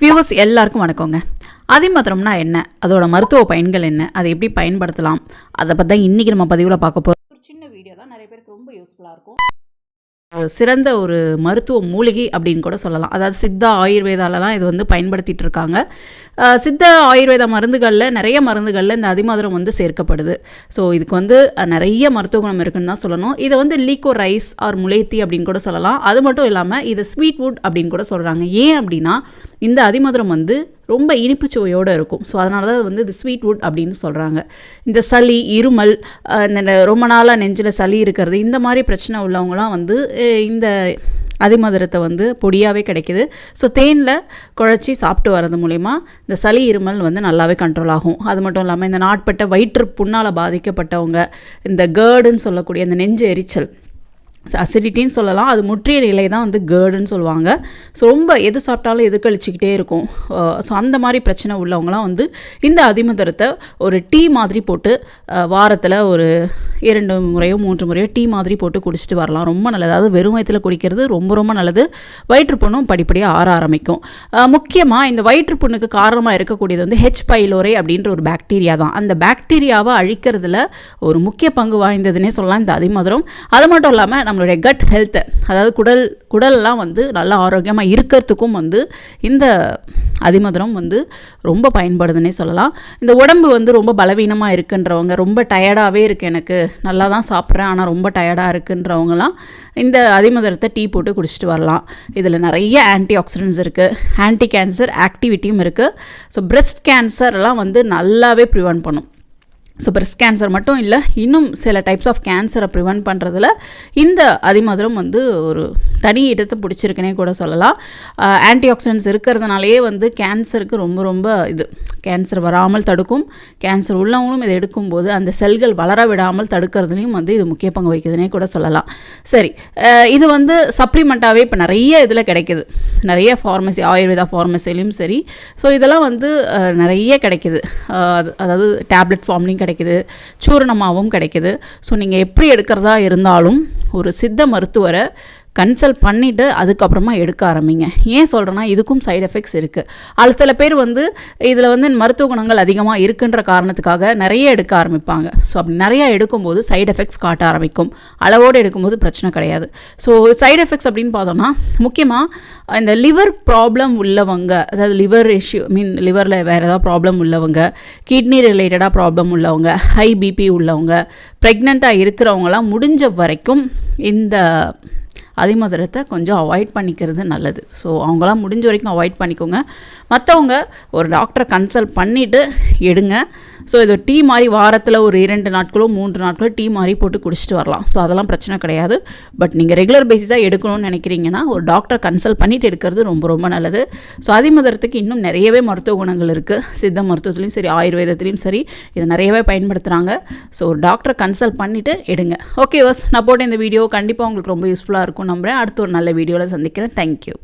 Viewers எல்லாருக்கும் வணக்கங்க. அதிமதுரம்னா என்ன? அதோட மருத்துவ பயன்கள் என்ன? அதை எப்படி பயன்படுத்தலாம்? அதை பற்றி தான் இன்றைக்கி நம்ம பதிவில் பார்க்க போகிறோம் ஒரு சின்ன வீடியோ தான் நிறைய பேருக்கு ரொம்ப யூஸ்ஃபுல்லாக இருக்கும். சிறந்த ஒரு மருத்துவ மூலிகை அப்படின்னு கூட சொல்லலாம். அதாவது சித்தா ஆயுர்வேதாலலாம் இது வந்து பயன்படுத்திகிட்டு இருக்காங்க சித்த ஆயுர்வேத மருந்துகளில் நிறைய மருந்துகளில் இந்த அதிமதுரம் வந்து சேர்க்கப்படுது. ஸோ இதுக்கு வந்து நிறைய மருத்துவ குணம் இருக்குன்னு தான் சொல்லணும். இதை வந்து லீக்கோ ரைஸ் ஆர் முளைத்தி அப்படின்னு கூட சொல்லலாம். அது மட்டும் இல்லாமல் இது ஸ்வீட் வுட் அப்படின்னு கூட சொல்கிறாங்க ஏன் அப்படின்னா இந்த அதிமதுரம் வந்து ரொம்ப இனிப்பு சுவையோடு இருக்கும். ஸோ அதனால தான் வந்து இது ஸ்வீட் வுட் அப்படின்னு சொல்கிறாங்க இந்த சளி இருமல் இந்த ரொம்ப நாளாக நெஞ்சில் சளி இருக்கிறது இந்த மாதிரி பிரச்சனை உள்ளவங்களாம் வந்து இந்த அதிமதுரத்தை வந்து பொடியாகவே கிடைக்குது. ஸோ தேனில் குழச்சி சாப்பிட்டு வர்றது மூலிமா இந்த சளி இருமல் வந்து நல்லாவே கண்ட்ரோல் ஆகும். அது மட்டும் இல்லாமல் இந்த நாட்பட்ட வயிற்று புண்ணால் பாதிக்கப்பட்டவங்க இந்த கேர்டுன்னு சொல்லக்கூடிய இந்த நெஞ்சு எரிச்சல் அசிடிட்டின்னு சொல்லலாம். அது முற்றிய நிலை தான் வந்து கேர்டுன்னு சொல்லுவாங்க. ஸோ ரொம்ப எது சாப்பிட்டாலும் எது கழிச்சிக்கிட்டே இருக்கும். ஸோ அந்த மாதிரி பிரச்சனை உள்ளவங்களாம் வந்து இந்த அதிமதுரத்தை ஒரு டீ மாதிரி போட்டு வாரத்தில் ஒரு இரண்டு முறையோ மூன்று முறையோ டீ மாதிரி போட்டு குடிச்சிட்டு வரலாம். ரொம்ப நல்லது. அதாவது வெறும் வயிற்றில் குடிக்கிறது ரொம்ப ரொம்ப நல்லது. வயிற்றுப்புண்ணும் படிப்படியாக ஆற ஆரம்பிக்கும். முக்கியமாக இந்த வயிற்றுப்புண்ணுக்கு காரணமாக இருக்கக்கூடியது வந்து ஹெச் பைலோரே அப்படின்ற ஒரு பாக்டீரியா தான். அந்த பாக்டீரியாவை அழிக்கிறதுல ஒரு முக்கிய பங்கு வாய்ந்ததுன்னே சொல்லலாம். இந்த அதிமதுரம். அது மட்டும் இல்லாமல் நம்மளுடைய கட் ஹெல்த்து அதாவது குடல் குடல்லாம் வந்து நல்லா ஆரோக்கியமாக இருக்கிறதுக்கும் வந்து இந்த அதிமதுரம் வந்து ரொம்ப பயன்படுதுன்னே சொல்லலாம். இந்த உடம்பு வந்து ரொம்ப பலவீனமாக இருக்குன்றவங்க ரொம்ப டயர்டாகவே இருக்குது எனக்கு. நல்லா தான் சாப்பிட்றேன் ஆனால் ரொம்ப டயர்டாக இருக்குன்றவங்களாம் இந்த அதிமதுரத்தை டீ போட்டு குடிச்சிட்டு வரலாம். இதில் நிறைய ஆன்டி ஆக்சிடென்ட்ஸ் இருக்குது ஆன்டி கேன்சர் ஆக்டிவிட்டியும் இருக்குது ஸோ பிரெஸ்ட் கேன்சர்லாம் வந்து நல்லாவே ப்ரிவென்ட் பண்ணும். ஸோ பிரஸ்ட் கேன்சர் மட்டும் இல்லை இன்னும் சில டைப்ஸ் ஆஃப் கேன்சரை ப்ரிவென்ட் பண்ணுறதுல இந்த அதிமதுரம் வந்து ஒரு தனி இடத்தை பிடிச்சிருக்குனே கூட சொல்லலாம். ஆன்டி ஆக்சிடென்ட்ஸ் இருக்கிறதுனாலே வந்து கேன்சருக்கு ரொம்ப ரொம்ப இது. கேன்சர் வராமல் தடுக்கும். கேன்சர் உள்ளவங்களும் இதை எடுக்கும்போது அந்த செல்கள் வளர விடாமல் தடுக்கிறதுலையும் வந்து இது முக்கிய பங்கு வகிக்குதுனே கூட சொல்லலாம். சரி இது வந்து சப்ளிமெண்ட்டாகவே இப்போ நிறைய இதில் கிடைக்குது. நிறைய ஃபார்மசி ஆயுர்வேதா ஃபார்மசிலையும் சரி. ஸோ இதெல்லாம் வந்து நிறைய கிடைக்குது. அது- அதாவது டேப்லெட் ஃபார்ம்லையும் கிடைக்குது. சூரணமாகவும் கிடைக்குது. ஸோ நீங்கள் எப்படி எடுக்கிறதா இருந்தாலும் ஒரு சித்த மருத்துவரை கன்சல்ட் பண்ணிவிட்டு அதுக்கப்புறமா எடுக்க ஆரம்பிங்க. ஏன் சொல்கிறேன்னா இதுக்கும் சைடு எஃபெக்ட்ஸ் இருக்குது அது சில பேர் வந்து இதில் வந்து மருத்துவ குணங்கள் அதிகமாக இருக்குன்ற காரணத்துக்காக நிறைய எடுக்க ஆரம்பிப்பாங்க. ஸோ அப்படி நிறையா எடுக்கும்போது சைடு எஃபெக்ட்ஸ் காட்ட ஆரம்பிக்கும். அளவோடு எடுக்கும்போது பிரச்சனை கிடையாது. ஸோ சைடு எஃபெக்ட்ஸ் அப்படின்னு பார்த்தோம்னா முக்கியமாக இந்த லிவர் ப்ராப்ளம் உள்ளவங்க அதாவது லிவர் இஷ்யூ மீன் லிவரில் வேறு ஏதாவது ப்ராப்ளம் உள்ளவங்க கிட்னி ரிலேட்டடாக ப்ராப்ளம் உள்ளவங்க ஹை பிபி உள்ளவங்க ப்ரெக்னெண்ட்டாக இருக்கிறவங்களாம் முடிஞ்ச வரைக்கும் இந்த அதிமதுரத்தை கொஞ்சம் அவாய்ட் பண்ணிக்கிறது நல்லது. ஸோ அவங்களாம் முடிஞ்ச வரைக்கும் அவாய்ட் பண்ணிக்கோங்க. மற்றவங்க ஒரு டாக்டரை கன்சல்ட் பண்ணிவிட்டு எடுங்க. ஸோ இது டீ மாதிரி வாரத்தில் ஒரு இரண்டு நாட்களோ மூன்று நாட்களோ டீ மாதிரி போட்டு குடிச்சிட்டு வரலாம். ஸோ அதெல்லாம் பிரச்சனை கிடையாது. பட் நீங்கள் ரெகுலர் பேசிஸாக எடுக்கணும்னு நினைக்கிறீங்கன்னா ஒரு டாக்டரை கன்சல்ட் பண்ணிட்டு எடுக்கிறது ரொம்ப ரொம்ப நல்லது. ஸோ அதிமதுரத்துக்கு இன்னும் நிறையவே மருத்துவ குணங்கள் இருக்குது சித்த மருத்துவத்துலேயும் சரி ஆயுர்வேதத்துலேயும் சரி இதை நிறையவே பயன்படுத்துகிறாங்க ஸோ ஒரு டாக்டரை கன்சல்ட் பண்ணிவிட்டு எடுங்க. ஓகே வாஸ் நான் போட்ட இந்த வீடியோ கண்டிப்பாக உங்களுக்கு ரொம்ப யூஸ்ஃபுல்லாக இருக்கும் நம்புகிறேன் அடுத்த ஒரு நல்ல வீடியோவில் சந்திக்கிறேன். தேங்க்யூ